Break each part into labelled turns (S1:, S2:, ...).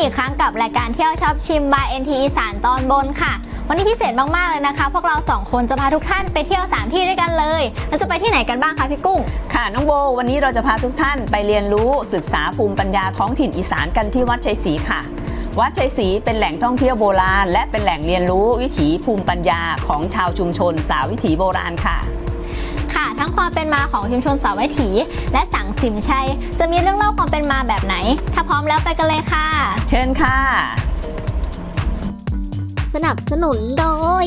S1: อีกครั้งกับรายการเที่ยวชอบชิม by NT อีสานตอนบนค่ะ วันนี้พิเศษมากๆเลยนะคะ พวกเราสองคนจะพาทุกท่านไปเที่ยว3ที่ด้วยกันเลยแล้วจะไปที่ไหนกันบ้างคะพี่กุ้ง
S2: ค่ะน้องโบ วันนี้เราจะพาทุกท่านไปเรียนรู้ศึกษาภูมิปัญญาท้องถิ่นอีสานกันที่วัดชัยศรีค่ะวัดชัยศรีเป็นแหล่งท่องเที่ยวโบราณ และเป็นแหล่งเรียนรู้วิถีภูมิปัญญาของชาวชุมชน สาววิถีโบราณค่ะ
S1: ทั้งความเป็นมาของชุมชนสาวไว้ถี และสังสิมชัย จะมีเรื่องเล่าความเป็นมาแบบไหน ถ้าพร้อมแล้วไปกันเลยค่ะ
S2: เชิญค่ะ
S3: สนับสนุนโดย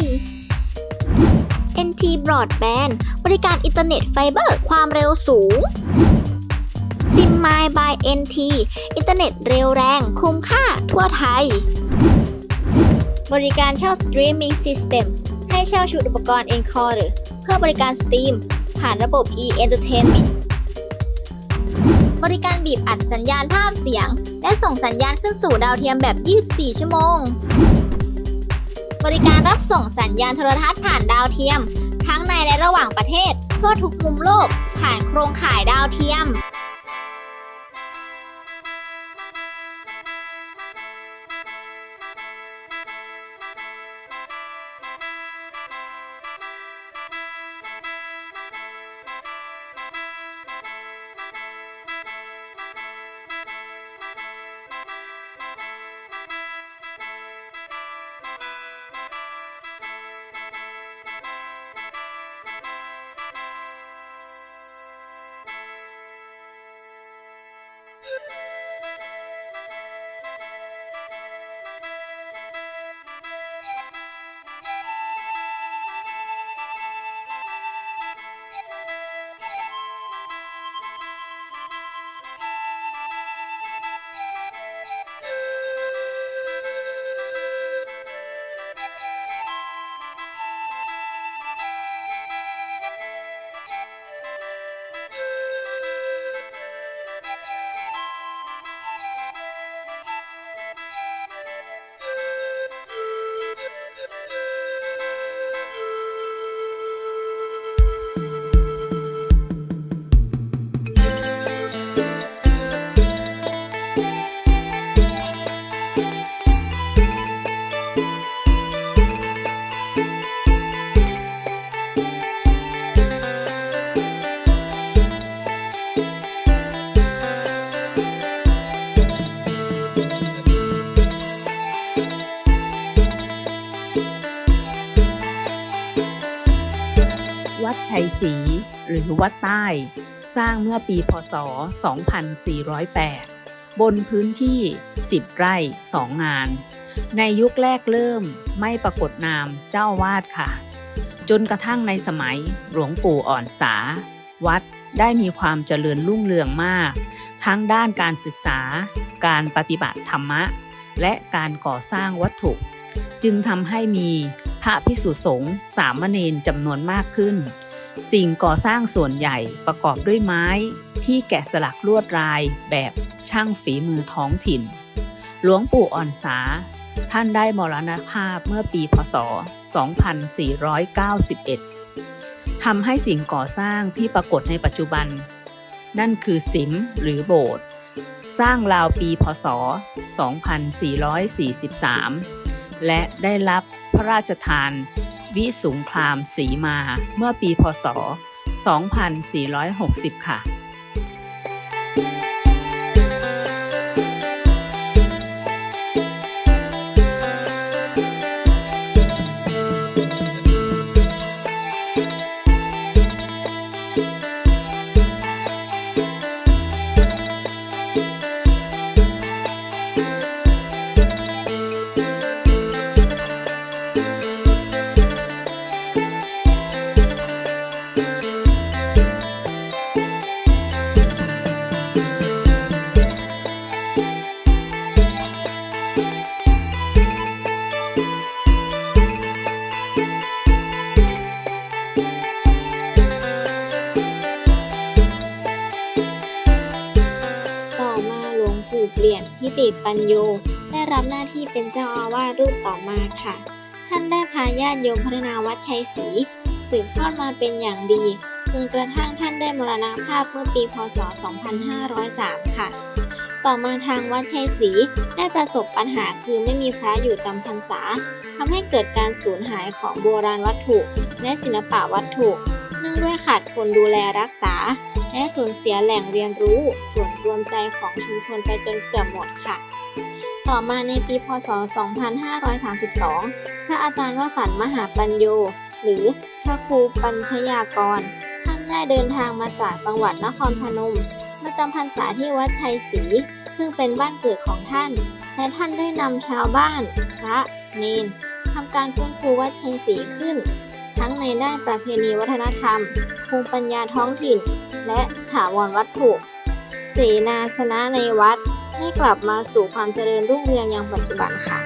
S3: NT Broadband บริการอินเทอร์เน็ตไฟเบอร์ความเร็วสูง Sim My by NT อินเทอร์เน็ตเร็วแรงคุ้มค่าทั่วไทย บริการเช่าสตรีมมิ่งซิสเต็มให้เช่าชุดอุปกรณ์ Encoder เพื่อบริการสตรีม ผ่านระบบ e-entertainment บริการบีบอัดสัญญาณภาพเสียง และส่งสัญญาณขึ้นสู่ดาวเทียมแบบ 24 ชั่วโมง บริการรับส่งสัญญาณโทรทัศน์ผ่านดาวเทียม ทั้งในและระหว่างประเทศทั่วทุกมุมโลกผ่านโครงข่ายดาวเทียม
S4: สร้างเมื่อปีพศ 2408 บนพื้นที่ 10 ไร่ 2 งาน ในยุคแรกเริ่มไม่ปรากฏนามเจ้าวาดค่ะ จนกระทั่งในสมัยหลวงปู่อ่อนสา วัดได้มีความเจริญรุ่งเรืองมาก ทั้งด้านการศึกษา การปฏิบัติธรรมะ และการก่อสร้างวัตถุ จึงทำให้มีพระพิสุสงฆ์สามเณรจำนวนมากขึ้น สิ่งก่อสร้างส่วนใหญ่ประกอบด้วยไม้ ที่แกะสลักลวดลายแบบช่างฝีมือท้องถิ่น หลวงปู่อ่อนสา ท่านได้มรณภาพเมื่อปีพศ 2491 ทำให้สิ่งก่อสร้างที่ปรากฏในปัจจุบัน นั่นคือสิมหรือโบสถ์สร้างราวปีพศ 2443 และได้รับพระราชทาน วิสุงครามสีมาเมื่อปีพศ 2460 ค่ะ
S3: ติปัญโย ได้รับหน้าที่เป็นเจ้าอาวาสรูปต่อมาค่ะ ท่านได้พาญาติโยมพัฒนาวัดชัยศรีสืบทอดมาเป็นอย่างดีจนกระทั่งท่านได้มรณภาพเมื่อปี พศ 2503 ค่ะ ต่อมาทางวัดชัยศรีได้ประสบปัญหาคือไม่มีพระอยู่จำพรรษาทำให้เกิดการสูญหายของโบราณวัตถุ และศิลปะวัตถุ เนื่องด้วยขาดคนดูแลรักษา และสูญเสียแหล่งเรียนรู้ ส่วนรวมใจของชุมชนไปจนเกือบหมดค่ะ ต่อมาในปีพศ 2532 พระอาจารย์วสันต์มหาปัญโย หรือพระครูปัญชยากร ท่านได้เดินทางมาจากจังหวัดนครพนม มาจำพรรษาที่วัดชัยศรี ซึ่งเป็นบ้านเกิดของท่าน และท่านได้นำชาวบ้าน พระ เนนทำการฟื้นฟูวัดชัยศรีขึ้น ทั้งในด้านประเพณีวัฒนธรรม ภูมิปัญญาท้องถิ่น และถาวรวัตถุ เสนาสนะในวัดให้กลับมาสู่ความเจริญรุ่งเรืองอย่างปัจจุบันค่ะ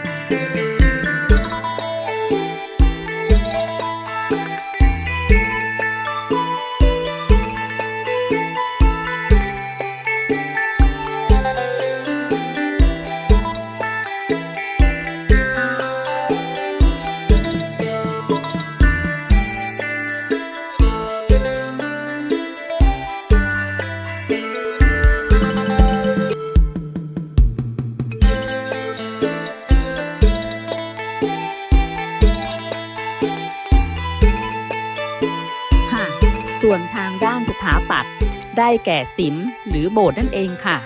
S4: วนทางด้านสถาปัตย์ได้แก่สิมหรือโบสถ์นั่นเองค่ะ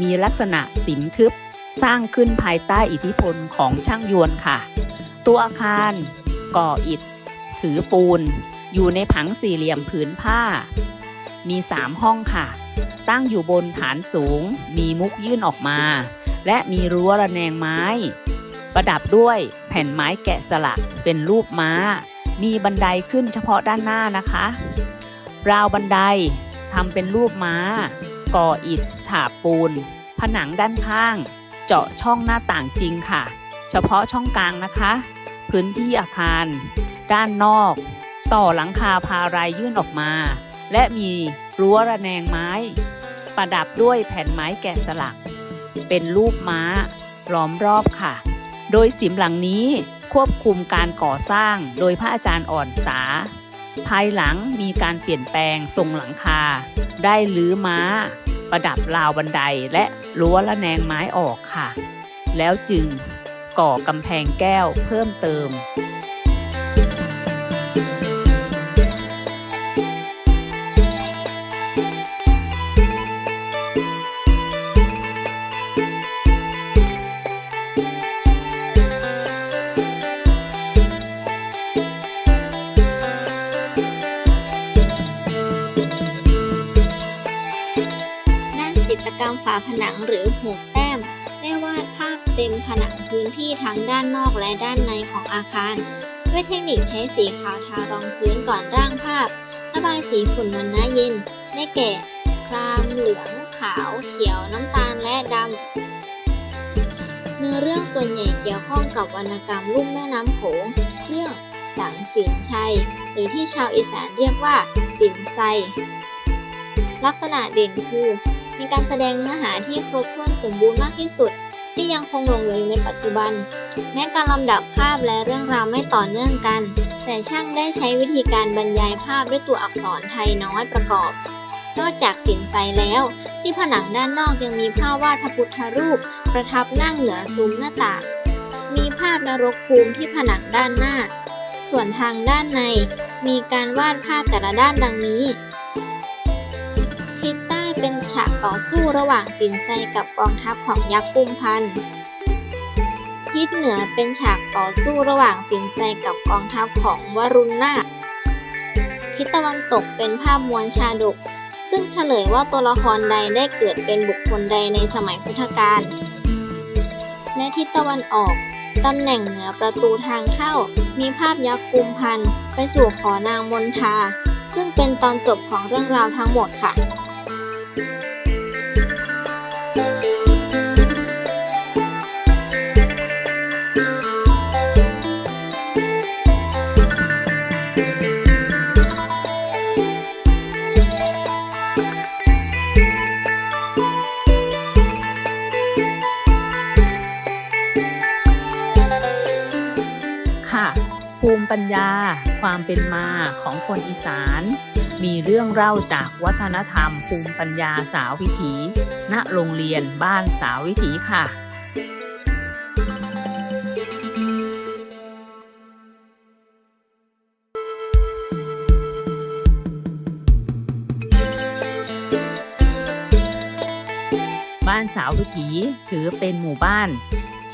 S4: มีลักษณะสิมทึบ สร้างขึ้นภายใต้อิทธิพลของช่างยวนค่ะ ตัวอาคาร ก่ออิฐ ถือปูน อยู่ในผังสี่เหลี่ยมผืนผ้า มีสามห้องค่ะ ตั้งอยู่บนฐานสูง มีมุกยื่นออกมา และมีรั้วระแนงไม้ ประดับด้วยแผ่นไม้แกะสลักเป็นรูปม้า มีบันไดขึ้นเฉพาะด้านหน้านะคะ ราวบันไดทำเป็นรูปม้า ก่ออิฐฉาปูน ผนังด้านข้าง เจาะช่องหน้าต่างจริงค่ะ เฉพาะช่องกลางนะคะ พื้นที่อาคาร ด้านนอก ต่อหลังคาพารายยื่นออกมา และมีรั้วระแนงไม้ ประดับด้วยแผ่นไม้แกะสลัก เป็นรูปม้าล้อมรอบค่ะ โดยสิมหลังนี้ควบคุมการก่อสร้างโดยพระอาจารย์อ่อนสา ภายหลังมีการเปลี่ยนแปลงทรงหลังคา ได้ลื้อม้า ประดับราวบันไดและรั้วระแนงไม้ออกค่ะ แล้วจึงก่อกำแพงแก้วเพิ่มเติม
S3: ที่ทั้งด้านนอกและด้านในของอาคาร ด้วยเทคนิคใช้สีขาวทารองพื้นก่อนร่างภาพ ระบายสีฝุ่นวันนะเย็น ได้แก่ ครามเหลือง ขาว เขียว น้ำตาล และดำ เนื้อเรื่องส่วนใหญ่เกี่ยวข้องกับวรรณกรรมลุ่มแม่น้ำโขง เรื่องสังสินชัย หรือที่ชาวอีสานเรียกว่า สินไซลักษณะเด่นคือ มีการแสดงเนื้อหาที่ครบถ้วนสมบูรณ์มากที่สุด ที่ยังคงหลงเหลืออยู่ในปัจจุบัน แม้การลำดับภาพและเรื่องราวไม่ต่อเนื่องกัน แต่ช่างได้ใช้วิธีการบรรยายภาพด้วยตัวอักษรไทยน้อยประกอบ นอกจากสินไซแล้ว ที่ผนังด้านนอกยังมีภาพวาดพระพุทธรูป ประทับนั่งเหนือซุ้มหน้าต่าง มีภาพนรกภูมิที่ผนังด้านหน้า ส่วนทางด้านใน มีการวาดภาพแต่ละด้านดังนี้ากต่อสู้ระหว่างสินไซกับกองทัพของยักษ์กุมพันธ์ทิศเหนือเป็นฉากต่อสู้ระหว่างสินไซกับกองทัพของวรุณนาทิศตะวันตกเป็นภาพมวลชาดก ซึ่งเฉลยว่าตัวละครใดได้เกิดเป็นบุคคลใดในสมัยพุทธกาลและทิศตะวันออกตำแหน่งเหนือประตูทางเข้า มีภาพยักษ์กุมพันธ์ไปสู่ขอนางมนทา ซึ่งเป็นตอนจบของเรื่องราวทั้งหมดค่ะ
S4: ภูมิปัญญา ความเป็นมาของคนอีสาน มีเรื่องเล่าจากวัฒนธรรม ภูมิปัญญาสาววิถี ณโรงเรียนบ้านสาววิถีค่ะ บ้านสาววิถีถือเป็นหมู่บ้าน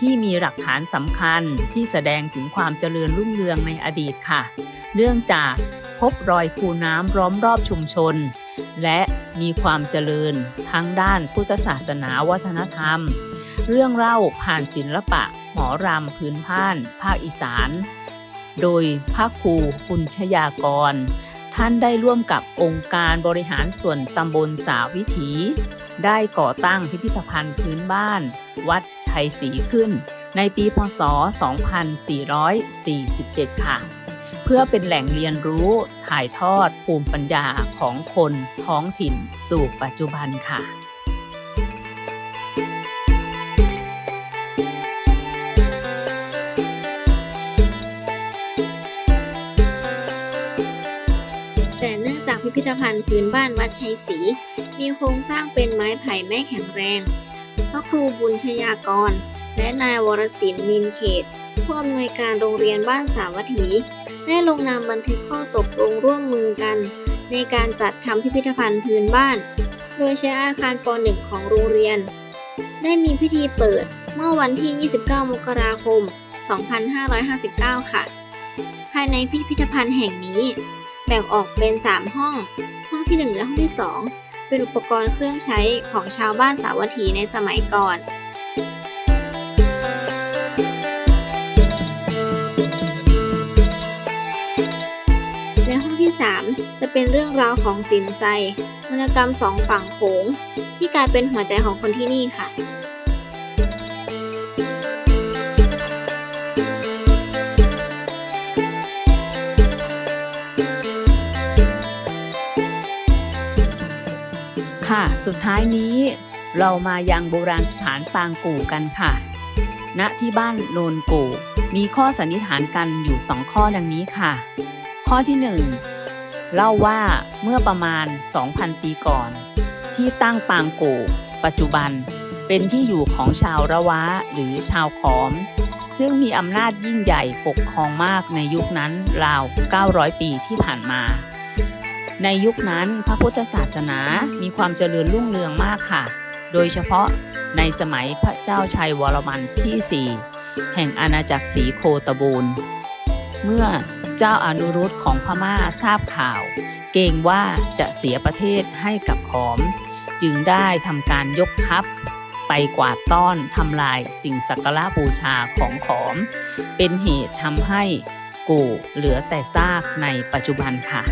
S4: ที่มีหลักฐานสำคัญที่แสดงถึงความเจริญรุ่งเรืองในอดีตค่ะ เนื่องจากพบรอยคูน้ำล้อมรอบชุมชน และมีความเจริญทั้งด้านพุทธศาสนาวัฒนธรรม เรื่องเล่าผ่านศิลปะ หมอรำพื้นผ้าน ภาคอีสาน โดยพระครูปุญชยากร ท่านได้ร่วมกับองค์การบริหารส่วนตำบลสาวิถี ได้ก่อตั้งพิพิธภัณฑ์พื้นบ้าน วัด ชัยศรีขึ้น ในปีพศ 2447 ค่ะ เพื่อเป็นแหล่งเรียนรู้ถ่ายทอดภูมิปัญญาของคนท้องถิ่นสู่ปัจจุบันค่ะ
S3: แต่เนื่องจากพิพิธภัณฑ์พื้นบ้านวัดชัยศรีมีโครงสร้างเป็นไม้ไผ่ไม่แข็งแรง ระครูบุญชยากร และนายวรศิลป์นินเขตผู้อำนวยการโรงเรียนบ้านสาวัตถี ได้ลงนามบันทึกข้อตกลงร่วมมือกัน ในการจัดทำพิพิธภัณฑ์พื้นบ้าน โดยใช้อาคารป .1 ของโรงเรียน ได้มีพิธีเปิดเมื่อวันที่ 29 มกราคม 2559 ค่ะ ภายในพิพิธภัณฑ์แห่งนี้ แบ่งออกเป็น 3 ห้อง ห้องที่ 1 และห้องที่ 2 เป็นอุปกรณ์เครื่องใช้ของชาวบ้านสาวัตถีในสมัยก่อนและห้องที่ 3 จะเป็นเรื่องราวของสินไซวรรณกรรมสองฝั่งโขงที่กลายเป็นหัวใจของคนที่นี่ค่ะ
S4: ค่ะ สุดท้ายนี้เรามายังโบราณสถานปางกู่กันค่ะ ณ ที่บ้านโนนกู่ มีข้อสันนิษฐานกันอยู่สองข้อดังนี้ค่ะ ข้อที่หนึ่งเล่าว่าเมื่อประมาณ 2,000 ปีก่อน ที่ตั้งปางกู่ ปัจจุบันเป็นที่อยู่ของชาวระวะหรือชาวขอม ซึ่งมีอำนาจยิ่งใหญ่ปกครองมากในยุคนั้นราว 900 ปีที่ผ่านมา ในยุคนั้นพระพุทธศาสนามีความเจริญรุ่งเรืองมากค่ะ โดยเฉพาะในสมัยพระเจ้าชัยวรมันที่ 4 แห่งอาณาจักรศรีโคตบูรณ์เมื่อเจ้าอนุรุตของพม่าทราบข่าว เกรงว่าจะเสียประเทศให้กับขอม จึงได้ทำการยกทัพ ไปกวาดต้อนทำลายสิ่งสักการะบูชาของขอม เป็นเหตุทำให้กูเหลือแต่ซากในปัจจุบันค่ะ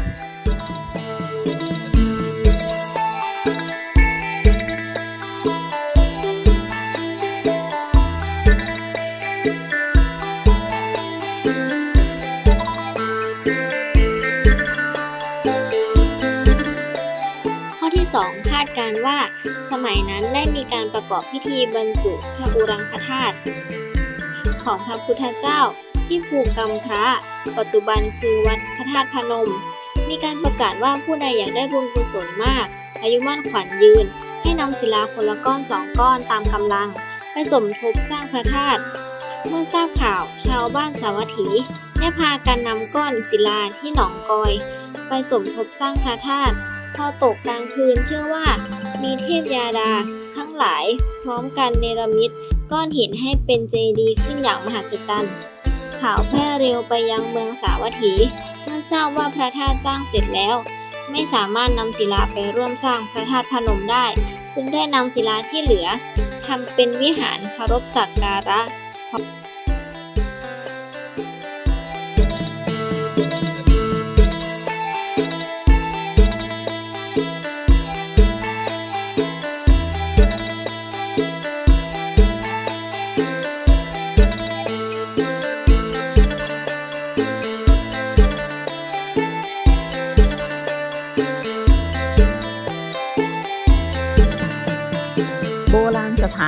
S3: การว่า สมัยนั้นได้มีการประกอบพิธีบรรจุพระอุรังคธาตุของพระพุทธเจ้าที่ภูกำพระ ปัจจุบันคือวัดพระธาตุพนม มีการประกาศว่าผู้ใดอยากได้บุญกุศลมาก อายุมั่นขวัญยืน ให้นำศิลาคนละก้อนสองก้อนตามกำลัง ไปสมทบสร้างพระธาตุเมื่อทราบข่าวชาวบ้านสาวัตถีได้พากันนำก้อนศิลาที่หนองกอย ไปสมทบสร้างพระธาตุ พอตกกลางคืนเชื่อว่า มีเทพยาดาทั้งหลายพร้อมกันเนรมิตก้อนหินให้เป็นเจดีย์ขึ้นอย่างมหัศจรรย์ข่าวแพร่เร็วไปยังเมืองสาวัตถี เมื่อทราบว่าพระธาตุสร้างเสร็จแล้ว ไม่สามารถนำศิลาไปร่วมสร้างพระธาตุพนมได้ จึงได้นำศิลาที่เหลือทำเป็นวิหารคารพสักการะ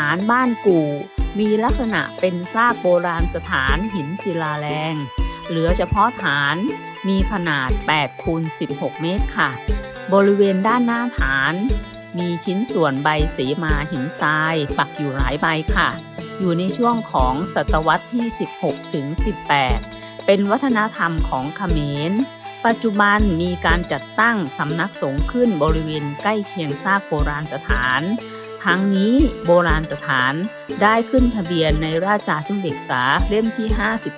S3: า
S4: ณสถานบ้านกู่ มีลักษณะเป็นซากโบราณสถานหินศิลาแรง เหลือเฉพาะฐานมีขนาด 8 คูณ 16 เมตรค่ะ บริเวณด้านหน้าฐาน มีชิ้นส่วนใบสีมาหินทราย ปักอยู่หลายใบค่ะ อยู่ในช่วงของศตวรรษที่ 16 ถึง 18 เป็นวัฒนธรรมของเขมร ปัจจุบันมีการจัดตั้งสำนักสงฆ์ขึ้นบริเวณใกล้เคียงซากโบราณสถาน ทั้งนี้โบราณสถานได้ขึ้นทะเบียนในราชาธิเบกษาเล่มที่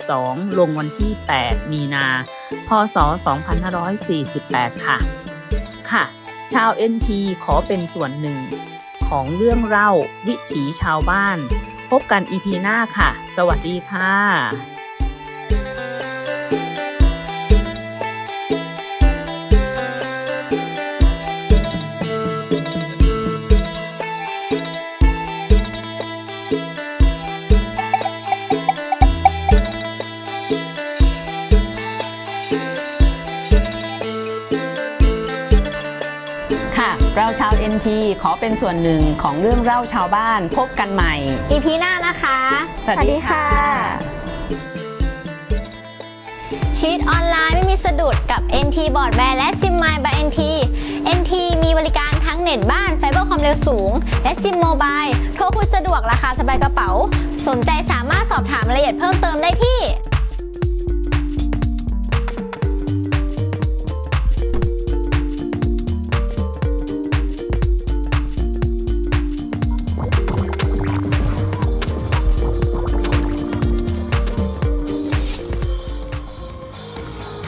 S4: 52 ลงวันที่ 8 มีนา พศ 2548 ค่ะ ค่ะ ชาว NT ขอเป็นส่วนหนึ่ง ของเรื่องเล่าวิถีชาวบ้าน พบกัน EP หน้าค่ะ สวัสดี
S2: ค่ะ เราชาว NT ขอเป็นส่วนหนึ่งของเรื่องเล่าชาวบ้านพบกันใหม่
S1: EP หน้านะคะ
S2: สวัสดีค่ะ
S1: ชีวิตออนไลน์ไม่มีสะดุดกับ NT Broadband และ Sim My by NT NT มีบริการทั้งเน็ตบ้านไฟเบอร์ความเร็วสูง และซิมโมบายโทรคุยสะดวกราคาสบายกระเป๋า สนใจสามารถสอบถามรายละเอียดเพิ่มเติมได้ที่